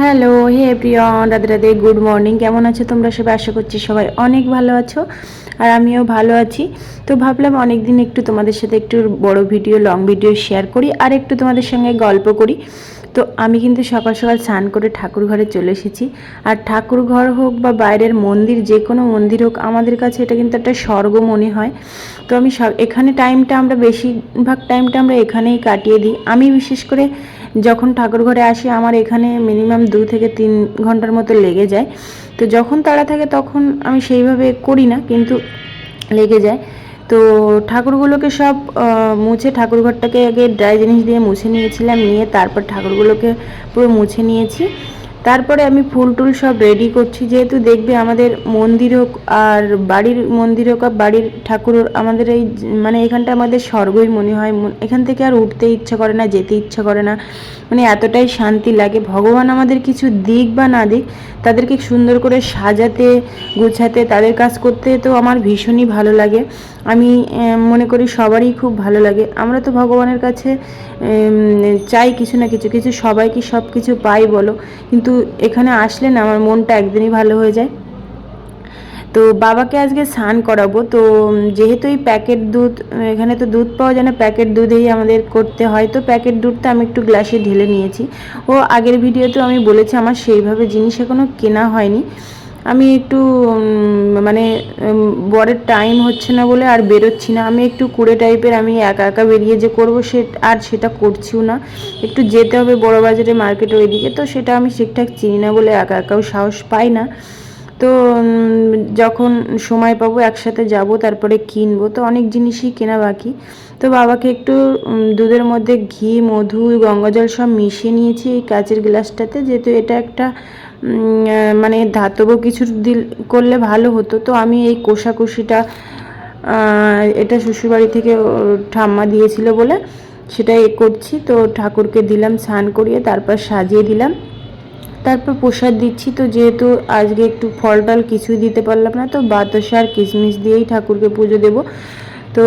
Hello, hey প্রিয়ন Radhe Radhe, good morning. কেমন আছো তোমরা সবাই? আশা করছি সবাই অনেক ভালো আছো, আর আমিও ভালো আছি। তো ভাবলাম অনেক দিন একটু তোমাদের সাথে একটু বড় ভিডিও, লং ভিডিও শেয়ার করি, আর একটু তোমাদের সঙ্গে গল্প করি। তো আমি কিন্তু সকাল সকাল স্নান করে ঠাকুর ঘরে চলে এসেছি। আর ঠাকুর ঘর হোক বা বাইরের মন্দির, যে কোনো মন্দির হোক, আমাদের কাছে এটা কিন্তু একটা স্বর্গ মনে হয়। তো আমি সব, এখানে টাইমটা আমরা, বেশিরভাগ টাইমটা আমরা এখানেই কাটিয়ে দিই। আমি বিশেষ করে যখন ঠাকুর ঘরে আসি, আমার এখানে মিনিমাম দু থেকে তিন ঘণ্টার মতো লেগে যায়। তো যখন তাড়া থাকে, তখন আমি সেইভাবে করি না, কিন্তু লেগে যায়। তো ঠাকুরগুলোকে সব মুছে ঠাকুরঘরটাকে আগে ড্রাই জিনিস দিয়ে মুছে নিয়েছিলাম, নিয়ে তারপর ঠাকুরগুলোকে পুরো মুছে নিয়েছি। তারপরে আমি ফুল টুল সব রেডি করছি। যেহেতু দেখবে আমাদের মন্দির হোক আর বাড়ির মন্দির হোক আর বাড়ির ঠাকুর আমাদের এই মানে এখানটা আমাদের স্বর্গই মনে হয়। এখান থেকে আর উঠতে ইচ্ছা করে না, যেতে ইচ্ছা করে না। মানে এতটাই শান্তি লাগে। ভগবান আমাদের কিছু দিক বা না দিক, তাদেরকে সুন্দর করে সাজাতে, গুছাতে, তাদের কাজ করতে তো আমার ভীষণই ভালো লাগে। আমি মনে করি সবারই খুব ভালো লাগে। আমরা তো ভগবানের কাছে চাই কিছু না কিছু কিছু সবাই কি সব কিছু পাই বলো। কিন্তু এখানে আসলে না, আমার মনটা একদিনই ভালো হয়ে যায়। তো বাবাকে আজকে স্নান করাবো। তো, যেহেতু এই প্যাকেট দুধ, এখানে তো দুধ পাওয়া যায় না, প্যাকেট দুধেই আমাদের করতে হয়। তো প্যাকেট দুধটা আমি একটু গ্লাসে ঢেলে নিয়েছি। ও আগের ভিডিওতেও আমি বলেছি, আমার সেইভাবে জিনিস এখনও কেনা হয়নি। আমি একটু মানে বরের টাইম হচ্ছে না বলে আর বেরোচ্ছি না। আমি একটু কুড়ে টাইপের আমি একা একা বেরিয়ে যে করব সে, আর সেটা করছিও না। একটু যেতে হবে বড় বাজারে মার্কেট ওইদিকে, তো সেটা আমি ঠিকঠাক চিনি না বলে একা একাও সাহস পাই না। তো যখন সময় পাবো একসাথে যাব, তারপরে কিনবো, তো অনেক জিনিসই কেনা বাকি। তো বাবাকে একটু দুধের মধ্যে ঘি, মধু, গঙ্গাজল সব মিশিয়ে নিয়েছি এই কাচের গ্লাসটাতে। যেহেতু এটা একটা মানে ধাতব কিছু দিল, করলে ভালো হতো। তো আমি এই কোষাকুষিটা এটা শ্বশুরবাড়ি থেকে ঠাম্মা দিয়েছিল বলে সেটাই করছি। তো ঠাকুরকে দিলাম, স্নান করিয়ে তারপর সাজিয়ে দিলাম। তারপর প্রসাদ দিচ্ছি তো যেহেতু আজকে একটু ফল টল কিছুই দিতে পারলাম না, তো বাতাসা আর কিশমিশ দিয়েই ঠাকুরকে পুজো দেব। তো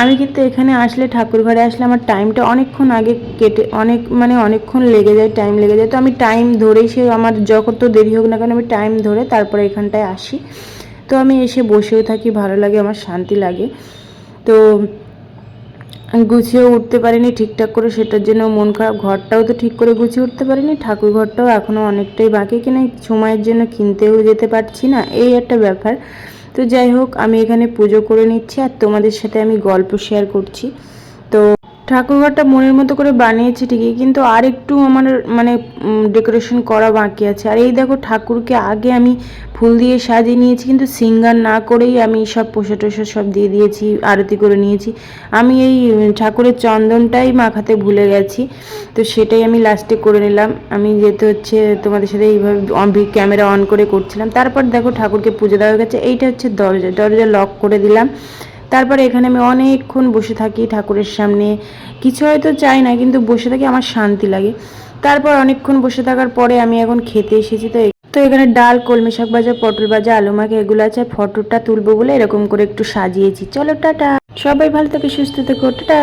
আমি কিন্তু এখানে আসলে ঠাকুর ঘরে আসলে আমার টাইমটা অনেকক্ষণ আগে কেটে, অনেক মানে অনেকক্ষণ লেগে যায় টাইম লেগে যায়। তো আমি টাইম ধরেই সে আমার যখন তো দেরি হোক না কেন আমি টাইম ধরে তারপরে এখানটায় আসি। তো আমি এসে বসেও থাকি, ভালো লাগে, আমার শান্তি লাগে। তো গুছিয়ে উঠতে পারিনি ঠিকঠাক করে, সেটার জন্য মন খারাপ। ঘরটাও তো ঠিক করে গুছিয়ে উঠতে পারিনি ঠাকুর ঘরটাও এখনও অনেকটাই বাকি কিনা সময়ের জন্য কিনতেও যেতে পারছি না, এই একটা ব্যাপার। তো যাই হোক, আমি এখানে পুজো করে নিচ্ছি আর তোমাদের সাথে আমি গল্প শেয়ার করছি। তো ঠাকুরঘরটা মনের মতো করে বানিয়েছি ঠিকই, কিন্তু আর একটু আমার মানে ডেকোরেশন করা বাকি আছে। আর এই দেখো ঠাকুরকে আগে আমি ফুল দিয়ে সাজিয়ে নিয়েছি, কিন্তু সিঙ্গার না করেই আমি সব পোষা টোষা সব দিয়ে দিয়েছি, আরতি করে নিয়েছি। আমি এই ঠাকুরের চন্দনটাই মাখাতে ভুলে গেছি, তো সেটাই আমি লাস্টে করে নিলাম। আমি যেহেতু হচ্ছে তোমাদের সাথে এইভাবে ক্যামেরা অন করে করছিলাম, তারপর দেখো ঠাকুরকে পুজো দেওয়া গেছে, এইটা হচ্ছে দরজা দরজা লক করে দিলাম। তারপরে এখানে আমি অনেকক্ষণ বসে থাকি ঠাকুরের সামনে। কিছু হয়তো চাই না, কিন্তু বসে থাকি আমার শান্তি লাগে। তারপর অনেকক্ষণ বসে থাকার পরে আমি এখন খেতে এসেছি। তো তো এখানে ডাল, কলমি শাক বাজা পটল বাজা আলু মাখা, এগুলো আছে। ফটোটা তুলবো বলে এরকম করে একটু সাজিয়েছি। চলো, টাটা। সবাই ভালো থাকে, সুস্থ থেকো। টাটা।